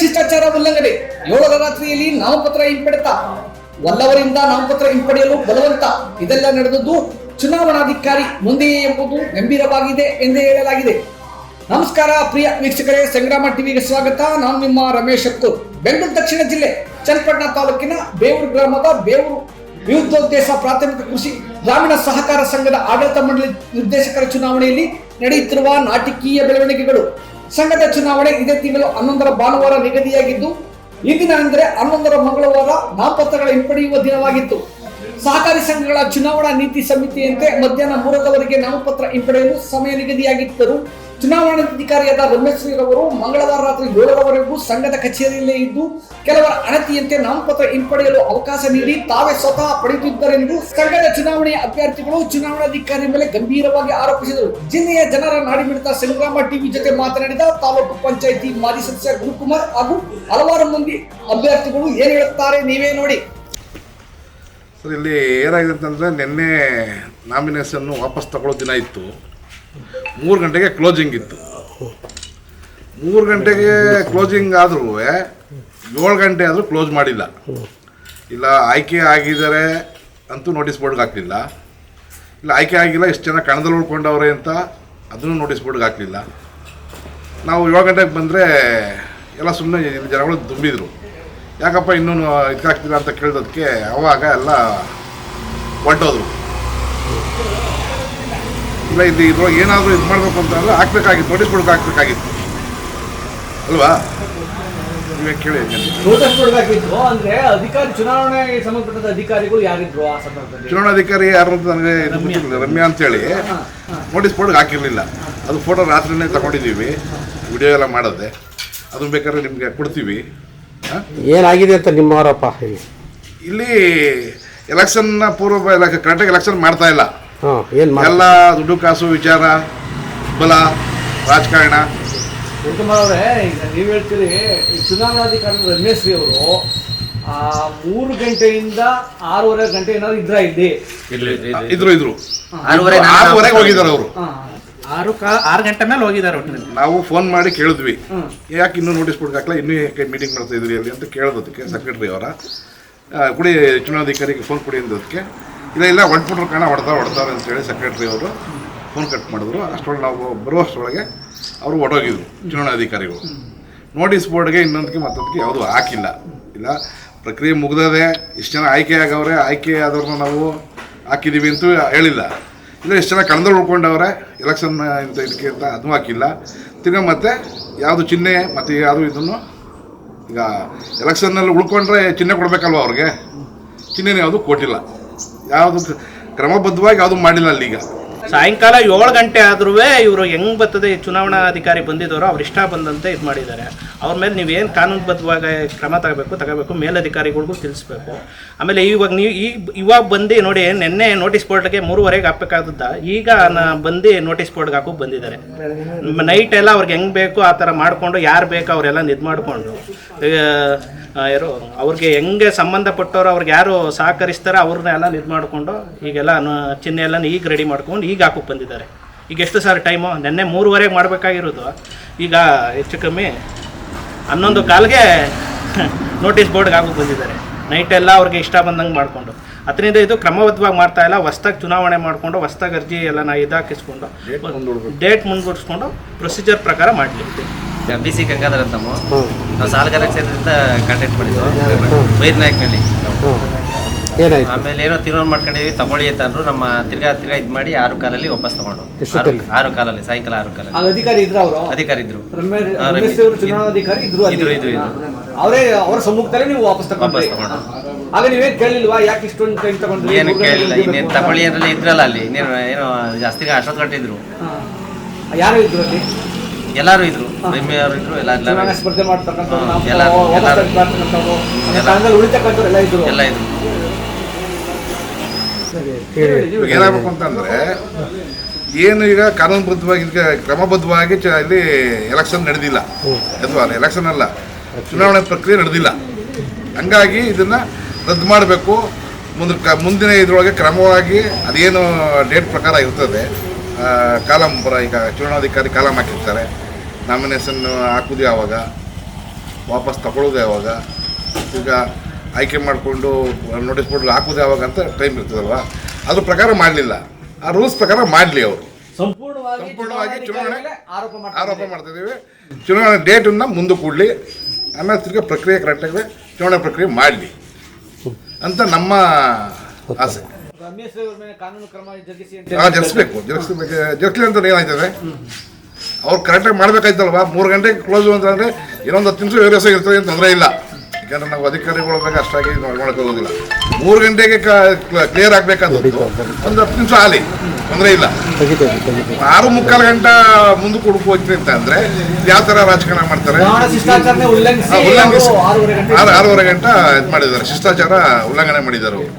ಶಿಷ್ಟಾಚಾರ ಉಲ್ಲಂಘನೆ. ಏಳರ ರಾತ್ರಿಯಲ್ಲಿ ನಾಮಪತ್ರ ಹಿಂಪಡೆತ. ವಲ್ಲವರಿಂದ ನಾಮಪತ್ರ ಹಿಂಪಡೆಯಲು ಬಲವಂತ. ಇದೆಲ್ಲ ನಡೆದದ್ದು ಚುನಾವಣಾಧಿಕಾರಿ ಮುಂದೆಯೇ ಎಂಬುದು ಗಂಭೀರವಾಗಿದೆ ಎಂದೇ ಹೇಳಲಾಗಿದೆ. ನಮಸ್ಕಾರ, ಪ್ರಿಯ ವೀಕ್ಷಕರೇ, ಸಂಗ್ರಾಮ ಟಿವಿಗೆ ಸ್ವಾಗತ. ನಾನು ನಿಮ್ಮ ರಮೇಶ್ ಅಕ್ಕೂರ್ ಬೆಂಗಳೂರು ದಕ್ಷಿಣ ಜಿಲ್ಲೆ, ಚನ್ನಪಟ್ಟಣ ತಾಲೂಕಿನ ಬೇವೂರು ಗ್ರಾಮದ ಬೇವೂರು ವಿವಿಧೋದ್ದೇಶ ಪ್ರಾಥಮಿಕ ಕೃಷಿ ಗ್ರಾಮೀಣ ಸಹಕಾರ ಸಂಘದ ಆಡಳಿತ ಮಂಡಳಿ ನಿರ್ದೇಶಕರ ಚುನಾವಣೆಯಲ್ಲಿ ನಡೆಯುತ್ತಿರುವ ನಾಟಕೀಯ ಬೆಳವಣಿಗೆಗಳು. ಸಂಘದ ಚುನಾವಣೆ ಇದೇ ತಿಂಗಳು ಹನ್ನೊಂದರ ಭಾನುವಾರ ನಿಗದಿಯಾಗಿದ್ದು, ಈ ದಿನ ಅಂದರೆ ಹನ್ನೊಂದರ ಮಂಗಳವಾರ ನಾಮಪತ್ರಗಳ ಹಿಂಪಡೆಯುವ ದಿನವಾಗಿತ್ತು. ಸಹಕಾರಿ ಸಂಘಗಳ ಚುನಾವಣಾ ನೀತಿ ಸಮಿತಿಯಂತೆ ಮಧ್ಯಾಹ್ನ ಮೂರರವರೆಗೆ ನಾಮಪತ್ರ ಹಿಂಪಡೆಯಲು ಸಮಯ ನಿಗದಿಯಾಗಿದ್ದರು ಚುನಾವಣಾಧಿಕಾರಿಯಾದ ರಮೇಶ್ ರವರು ಮಂಗಳವಾರ ರಾತ್ರಿ ಏಳರವರೆಗೂ ಸಂಘದ ಕಚೇರಿಯಲ್ಲೇ ಇದ್ದು, ಕೆಲವರ ಅಣತಿಯಂತೆ ನಾಮಪತ್ರ ಹಿಂಪಡೆಯಲು ಅವಕಾಶ ನೀಡಿ ತಾವೇ ಸ್ವತಃ ಪಡೆಯುತ್ತಿದ್ದರೆಂದು ಸಂಘದ ಚುನಾವಣೆಯ ಅಭ್ಯರ್ಥಿಗಳು ಚುನಾವಣಾಧಿಕಾರಿ ಮೇಲೆ ಗಂಭೀರವಾಗಿ ಆರೋಪಿಸಿದರು. ಜಿಲ್ಲೆಯ ಜನರ ನಾಡಿಮಿಡಿತ ಸಂಗ್ರಾಮ ಟಿವಿ ಜೊತೆ ಮಾತನಾಡಿದ ತಾಲೂಕು ಪಂಚಾಯಿತಿ ಮಾಜಿ ಸದಸ್ಯ ಗುರುಕುಮಾರ್ ಹಾಗೂ ಹಲವಾರು ಮಂದಿ ಅಭ್ಯರ್ಥಿಗಳು ಏನು ಹೇಳುತ್ತಾರೆ ನೀವೇ ನೋಡಿ. ಸರ್, ಇಲ್ಲಿ ಏನಾಗಿದೆ ಅಂತಂದರೆ ನಿನ್ನೆ ನಾಮಿನೇಷನ್ನು ವಾಪಸ್ ತಗೊಳ್ಳೋ ದಿನ ಇತ್ತು. ಮೂರು ಗಂಟೆಗೆ ಕ್ಲೋಸಿಂಗ್ ಇತ್ತು. ಮೂರು ಗಂಟೆಗೆ ಕ್ಲೋಸಿಂಗ್ ಆದ್ರೂ ಏಳು ಗಂಟೆ ಆದರೂ ಕ್ಲೋಸ್ ಮಾಡಿಲ್ಲ. ಇಲ್ಲ, ಆಯ್ಕೆ ಆಗಿದ್ದಾರೆ ಅಂತೂ ನೋಟಿಸ್ ಬೋರ್ಡ್ಗೆ ಹಾಕಲಿಲ್ಲ. ಇಲ್ಲ, ಆಯ್ಕೆ ಆಗಿಲ್ಲ ಎಷ್ಟು ಜನ ಕಣದಲ್ಲಿ ಉಳ್ಕೊಂಡವ್ರೆ ಅಂತ ಅದನ್ನು ನೋಟಿಸ್ ಬೋರ್ಡ್ಗೆ ಹಾಕಲಿಲ್ಲ. ನಾವು ಏಳು ಗಂಟೆಗೆ ಬಂದರೆ ಎಲ್ಲ ಸುಮ್ಮನೆ ಜನಗಳು ತುಂಬಿದ್ರು. ಯಾಕಪ್ಪ ಇನ್ನೂ ಇದಕ್ಕಾಗ್ತಿಲ್ಲ ಅಂತ ಕೇಳಿದಕ್ಕೆ ಅವಾಗ ಎಲ್ಲ ಹೊಂಟೋದ್ರು ಇಲ್ಲ ಇಲ್ಲಿ ಇದ್ರೊಳಗೆ ಏನಾದರೂ ಇದು ಮಾಡಬೇಕು ಅಂತಂದ್ರೆ ಹಾಕ್ಬೇಕಾಗಿತ್ತು ನೋಟಿಸ್ ಬೋರ್ಡ್ಗೆ ಹಾಕ್ಬೇಕಾಗಿತ್ತು. ಅಲ್ವಾ? ನೀವೇ ಕೇಳಿ. ನೋಟಿಸ್ ಅಂದ್ರೆ ಅಧಿಕಾರಿ ಚುನಾವಣೆಗೆ ಸಂಬಂಧಪಟ್ಟ ಅಧಿಕಾರಿಗಳು ಯಾರಿದ್ರು ಆ ಸಂದರ್ಭದಲ್ಲಿ? ಚುನಾವಣಾಧಿಕಾರಿ ಯಾರು ಅಂತ ನನಗೆ ರಮ್ಯಾ. ರಮ್ಯಾ ಅಂತೇಳಿ. ನೋಟಿಸ್ ಬೋರ್ಡ್ಗೆ ಹಾಕಿರಲಿಲ್ಲ. ಅದು ಫೋಟೋ ರಾತ್ರಿನೇ ತಗೊಂಡಿದ್ದೀವಿ. ವಿಡಿಯೋ ಎಲ್ಲ ಮಾಡದೆ. ಅದು ಬೇಕಾದ್ರೆ ನಿಮಗೆ ಕೊಡ್ತೀವಿ. ಏನಾಗಿದೆ ಅಂತ ನಿಮ್ಮ ಆರೋಪ ಇಲ್ಲಿ ಎಲೆಕ್ಷನ್ನ ಪೂರ್ವ ಕರೆಕ್ಟಾಗಿ ಎಲೆಕ್ಷನ್ ಮಾಡ್ತಾ ಇಲ್ಲ. ಎಲ್ಲ ದುಡ್ಡು ಕಾಸು ವಿಚಾರ ಬಲ ರಾಜಕಾರಣ. ಅವರೇ ಈಗ ನೀವು ಹೇಳ್ತೀರಿ ಚುನಾವಣಾಧಿಕಾರಿ ರಮೇಶ್ ರೀ ಅವರು ಆ ಮೂರು ಗಂಟೆಯಿಂದ ಆರೂವರೆ ಗಂಟೆ ಏನಾದ್ರು ಇದ್ರ ಇಲ್ಲಿ? ಇದ್ರು ಇದ್ರು. ಆರೂವರೆಗೆ ಹೋಗಿದ್ದಾರೆ ಅವರು. ಆರು ಕಾ ಆರು ಗಂಟೆ ಮೇಲೆ ಹೋಗಿದ್ದಾರೆ ಒಟ್ಟಿನಲ್ಲಿ. ನಾವು ಫೋನ್ ಮಾಡಿ ಕೇಳಿದ್ವಿ. ಯಾಕೆ ಇನ್ನೂ ನೋಟಿಸ್ ಬೋರ್ಡ್ ಹಾಕಲ್ಲ ಇನ್ನೂ ಯಾಕೆ ಮೀಟಿಂಗ್ ಮಾಡ್ತಾ ಇದ್ರಿ ಅಲ್ಲಿ ಅಂತ ಕೇಳೋದಕ್ಕೆ ಸೆಕ್ರೆಟರಿ ಅವರ. ಕುಡಿ ಕೊಡಿ ಚುನಾವಣಾಧಿಕಾರಿಗೆ ಫೋನ್ ಕೊಡಿ ಅಂದದಕ್ಕೆ ಇಲ್ಲ ಇಲ್ಲ ಹೊಂಟ್ಬಿಟ್ರು ಕಣ ಹೊಡ್ತಾ ಹೊಡ್ತಾರೆ ಅಂತೇಳಿ ಸೆಕ್ರೆಟ್ರಿ ಅವರು ಫೋನ್ ಕಟ್ ಮಾಡಿದ್ರು. ಅಷ್ಟೊಳಗೆ ನಾವು ಬರುವಷ್ಟರೊಳಗೆ ಅವರು ಹೊರಟೋಗಿದ್ರು ಚುನಾವಣಾಧಿಕಾರಿಗಳು ನೋಟಿಸ್ ಬೋರ್ಡ್ಗೆ ಇನ್ನೊಂದಕ್ಕೆ ಮತ್ತೊಂದಕ್ಕೆ ಯಾವುದೂ ಹಾಕಿಲ್ಲ. ಇಲ್ಲ, ಪ್ರಕ್ರಿಯೆ ಮುಗ್ದದೆ, ಇಷ್ಟು ಜನ ಆಯ್ಕೆ ಆಗವ್ರೆ, ಆಯ್ಕೆ ಆದವ್ರನ್ನ ನಾವು ಹಾಕಿದ್ದೀವಿ ಅಂತೂ ಹೇಳಿಲ್ಲ. ಇಲ್ಲ, ಇಷ್ಟು ಜನ ಕಣದಲ್ಲಿ ಉಳ್ಕೊಂಡವ್ರೆ ಎಲೆಕ್ಷನ್ ಇಂಥ ಇದಕ್ಕೆ ಅಂತ ಅದೂ ಹಾಕಿಲ್ಲ. ತಿರ್ಗಾ ಮತ್ತೆ ಯಾವುದು ಚಿಹ್ನೆ ಮತ್ತು ಯಾವುದು ಇದನ್ನು ಈಗ ಎಲೆಕ್ಷನ್ನಲ್ಲಿ ಉಳ್ಕೊಂಡ್ರೆ ಚಿಹ್ನೆ ಕೊಡಬೇಕಲ್ವ ಅವ್ರಿಗೆ? ಚಿಹ್ನೆ ಯಾವುದು ಕೊಟ್ಟಿಲ್ಲ. ಯಾವುದು ಕ್ರಮಬದ್ಧವಾಗಿ ಯಾವುದು ಮಾಡಿಲ್ಲ ಅಲ್ಲಿ ಈಗ. ಸಾಯಂಕಾಲ ಏಳು ಗಂಟೆ ಆದ್ರೂ ಇವರು ಹೆಂಗ್ ಬರ್ತದೆ ಚುನಾವಣಾ ಅಧಿಕಾರಿ ಬಂದಿದ್ದವರು, ಅವ್ರ ಇಷ್ಟ ಬಂದಂತೆ ಇದು ಮಾಡಿದ್ದಾರೆ. ಅವ್ರ ಮೇಲೆ ನೀವೇನು ಕಾನೂನುಬದ್ಧವಾಗಿ ಕ್ರಮ ತಗಬೇಕು, ತಗೋಬೇಕು, ಮೇಲಧಿಕಾರಿಗಳಿಗೂ ತಿಳಿಸ್ಬೇಕು. ಆಮೇಲೆ ಇವಾಗ ನೀವು ಈ ಇವಾಗ ಬಂದು ನೋಡಿ, ನಿನ್ನೆ ನೋಟಿಸ್ ಬೋರ್ಡ್ಗೆ ಮೂರುವರೆಗೆ ಹಾಕ್ಬೇಕಾದದ್ದ, ಈಗ ನಾ ಬಂದು ನೋಟಿಸ್ ಬೋರ್ಡ್ಗೆ ಹಾಕೋ ಬಂದಿದ್ದಾರೆ. ನೈಟ್ ಎಲ್ಲ ಅವ್ರಿಗೆ ಹೆಂಗ್ ಬೇಕು, ಆ ಥರ ಮಾಡಿಕೊಂಡು ಯಾರು ಬೇಕೋ ಅವರೆಲ್ಲ ಇದು ಮಾಡಿಕೊಂಡು. ಯಾರು ಅವ್ರಿಗೆ ಹೆಂಗೆ ಸಂಬಂಧಪಟ್ಟವ್ರು ಅವ್ರಿಗೆ ಯಾರು ಸಹಕರಿಸ್ತಾರೋ ಅವ್ರನ್ನೆಲ್ಲ ಇದು ಮಾಡಿಕೊಂಡು ಈಗೆಲ್ಲ ಚಿಹ್ನೆ ಎಲ್ಲ ಈಗ ರೆಡಿ ಮಾಡ್ಕೊಂಡು ಈಗ ಹಾಕೋಕೆ ಬಂದಿದ್ದಾರೆ. ಈಗ ಎಷ್ಟು ಸರ್ ಟೈಮು ನಿನ್ನೆ ಮೂರುವರೆಗೆ ಮಾಡಬೇಕಾಗಿರೋದು. ಈಗ ಹೆಚ್ಚು ಕಮ್ಮಿ ಹನ್ನೊಂದು ಕಾಲಿಗೆ ನೋಟಿಸ್ ಬೋರ್ಡ್ಗೆ ಹಾಕೋಕೆ ಬಂದಿದ್ದಾರೆ. ನೈಟೆಲ್ಲ ಎಲ್ಲ ಅವ್ರಿಗೆ ಇಷ್ಟ ಬಂದಂಗೆ ಮಾಡಿಕೊಂಡು. ಅದರಿಂದ ಇದು ಕ್ರಮಬದ್ಧವಾಗಿ ಮಾಡ್ತಾ ಇಲ್ಲ. ಹೊಸ್ದಾಗಿ ಚುನಾವಣೆ ಮಾಡಿಕೊಂಡು ಹೊಸ್ದಾಗಿ ಅರ್ಜಿ ಎಲ್ಲ ನಾ ಇದಾಕಿಸ್ಕೊಂಡು ಡೇಟ್ ಮುಂದೂಡಿಸ್ಕೊಂಡು ಪ್ರೊಸೀಜರ್ ಪ್ರಕಾರ ಮಾಡಲಿ ಬಿ ಸಿ ತಮ್ಮ ಅಂತ ನಾವು ಸಾಲಗಾರ ಕ್ಷೇತ್ರದಿಂದ ಕಾಂಟ್ಯಾಕ್ಟ್ ಮಾಡಿದ್ವು ಬೈರ್ನಾಯ್ಕನಲ್ಲಿ ಹ್ಞೂ ಏನಾಯ್ತು? ಆಮೇಲೆ ಏನೋ ತೀರ್ಮಾನ ಮಾಡ್ಕೊಂಡಿದ್ವಿ ತಗೊಳ್ಳಿ ಅಂತ ಅಂದ್ರು ನಮ್ಮ ತಿರ್ಗಾ ತಿರ್ಗಾ ಇದು ಮಾಡಿ ಆರು ಕಾಲಲ್ಲಿ ವಾಪಸ್ ತಗೊಂಡು. ಆರು ಕಾಲಲ್ಲಿ ಸಾಯಂಕಾಲ ಆರು ಆ ಕಾಲಲ್ಲಿ ಅಧಿಕಾರಿ ಇದ್ರ ಅವರು? ಅಧಿಕಾರಿ ಇದ್ರು. ಚುನಾವಣಾಧಿಕಾರಿ ಇದ್ರು ಇದ್ರು, ಇದ್ರು. ಅವರೇ ಅವರ ಸಮ್ಮುಖದಲ್ಲೇ ನೀವು ವಾಪಸ್ ತಗೊಂಡು. ಆಗ ನೀವೇನ್ ಕೇಳಿಲ್ವಾ? ಯಾಕೆ ಇಷ್ಟೊಂದು ಟೈಮ್ ತಗೊಂಡ್ರಿ? ಏನು ಕೇಳಿಲ್ಲ. ಇನ್ನೇನು ತಗೊಳ್ಳಿ ಅಂದ್ರೆ ಇದ್ರಲ್ಲ ಅಲ್ಲಿ. ಇನ್ನೇನು ಏನೋ ಜಾಸ್ತಿ ಅಷ್ಟೊತ್ತು ಗಂಟೆ ಇದ್ರು ಯಾರು ಇದ್ರು ಅಲ್ಲಿ? ಎಲ್ಲಾರು ಇದ್ರು ರಮ್ಯ ಅವರು ಇದ್ರು ಎಲ್ಲ ಎಲ್ಲಾರು ಇದ್ರು. ಸ್ಪರ್ಧೆ ಮಾಡ್ತಕ್ಕಂಥವ್ರು ಎಲ್ಲ- ಕಾಲದಲ್ಲಿ ಉಳಿತಕ್ಕಂಥವ್ರು ಎಲ್ಲ ಇದ್ರು. ಎಲ್ಲ ಇದ್ರು. ಇವಾಗ ಏನಾಗಬೇಕು ಅಂತಂದ್ರೆ ಏನು ಈಗ ಕಾನೂನುಬದ್ಧವಾಗಿ ಈಗ ಕ್ರಮಬದ್ಧವಾಗಿ ಚ- ಇಲ್ಲಿ ಎಲೆಕ್ಷನ್ ನಡೆದಿಲ್ಲ. ಅಥವಾ ಎಲೆಕ್ಷನ್ ಅಲ್ಲ. ಚುನಾವಣೆ ಪ್ರಕ್ರಿಯೆ ನಡೆದಿಲ್ಲ. ಹಂಗಾಗಿ ಇದನ್ನ ರದ್ದು ಮಾಡಬೇಕು. ಮುಂದೆ ಕ ಮುಂದಿನ ಇದರೊಳಗೆ ಕ್ರಮವಾಗಿ ಅದೇನು ಡೇಟ್ ಪ್ರಕಾರ ಇರ್ತದೆ. ಕಾಲಂ ಬರ ಈಗ ಚುನಾವಣಾಧಿಕಾರಿ ಕಾಲಂ ಹಾಕಿರ್ತಾರೆ. ನಾಮಿನೇಷನ್ ಹಾಕೋದು ಯಾವಾಗ? ವಾಪಸ್ ತಗೊಳ್ಳೋದು ಯಾವಾಗ? ಈಗ ಆಯ್ಕೆ ಮಾಡಿಕೊಂಡು ನೋಟಿಸ್ ಬೋರ್ಡ್ ಹಾಕೋದು ಯಾವಾಗ ಅಂತ ಟೈಮ್ ಇರ್ತದಲ್ವ? ಅದ್ರ ಪ್ರಕಾರ ಮಾಡಲಿಲ್ಲ. ಆ ರೂಲ್ಸ್ ಪ್ರಕಾರ ಮಾಡಲಿ ಅವರು. ಸಂಪೂರ್ಣವಾಗಿ ಸಂಪೂರ್ಣವಾಗಿ ಚುನಾವಣೆ ಆರೋಪ ಆರೋಪ ಮಾಡ್ತಾರೆ ಮಾಡ್ತಾ ಇದ್ದೀವಿ. ಚುನಾವಣೆ ಡೇಟನ್ನು ಮುಂದೆ ಕೂಡಲಿ ಆಮೇಲೆ ತಿರ್ಗಿ ಪ್ರಕ್ರಿಯೆ ಕರೆಕ್ಟಾಗಿ ಚುನಾವಣೆ ಪ್ರಕ್ರಿಯೆ ಮಾಡಲಿ ಅಂತ ನಮ್ಮ ಆಸೆ. ಜರುಗಿಸಬೇಕು ಮೇಲೆ ಕಾನೂನು ಕ್ರಮ ಜರುಗಿಸಿ ಆ, ಜರುಗಿಸ್ಬೇಕು. ಜರುಗಿಸ್ಬೇಕು. ಜರುಗಿಸ್ಲಿ ಅಂತ ಏನಾಯ್ತದೆ? ಅವ್ರು ಕರೆಕ್ಟಾಗಿ ಮಾಡಬೇಕಾಯ್ತಲ್ವ? ಮೂರು ಗಂಟೆಗೆ ಕ್ಲೋಸ್ ಅಂತಂದರೆ ಇನ್ನೊಂದು ಹತ್ತು ನಿಮಿಷ ವೇರಿಯಸ್ ಇರ್ತದೆ ಅಂತ ತೊಂದರೆ ಇಲ್ಲ. ಯಾಕಂದ್ರೆ ನಾವು ಅಧಿಕಾರಿಗಳ ಬಗ್ಗೆ ಅಷ್ಟಾಗಿ ನೋಡ್ಕೊಳಕ್ಕೆ ಹೋಗೋದಿಲ್ಲ. ಮೂರು ಗಂಟೆಗೆ ಕ್ಲಿಯರ್ ಆಗಬೇಕಾದದ್ದು ಒಂದು ಹತ್ತು ನಿಮಿಷ ಆಲಿ ತೊಂದರೆ ಇಲ್ಲ. ಆರು ಮುಕ್ಕಾಲು ಗಂಟೆ ಮುಂದೆ ಕೊಡಕ್ಕೆ ಹೋಗ್ತೀನಿ ಅಂತ ಅಂದರೆ ಯಾವ ಥರ ರಾಜಕಾರಣ ಮಾಡ್ತಾರೆ? ಉಲ್ಲಂಘಿಸಿ ಆರೂವರೆ ಗಂಟೆ. ಆರು ಆರೂವರೆ ಗಂಟೆ ಇದು ಮಾಡಿದ್ದಾರೆ. ಶಿಷ್ಟಾಚಾರ ಉಲ್ಲಂಘನೆ ಮಾಡಿದ್ದಾರೆ ಅವರು.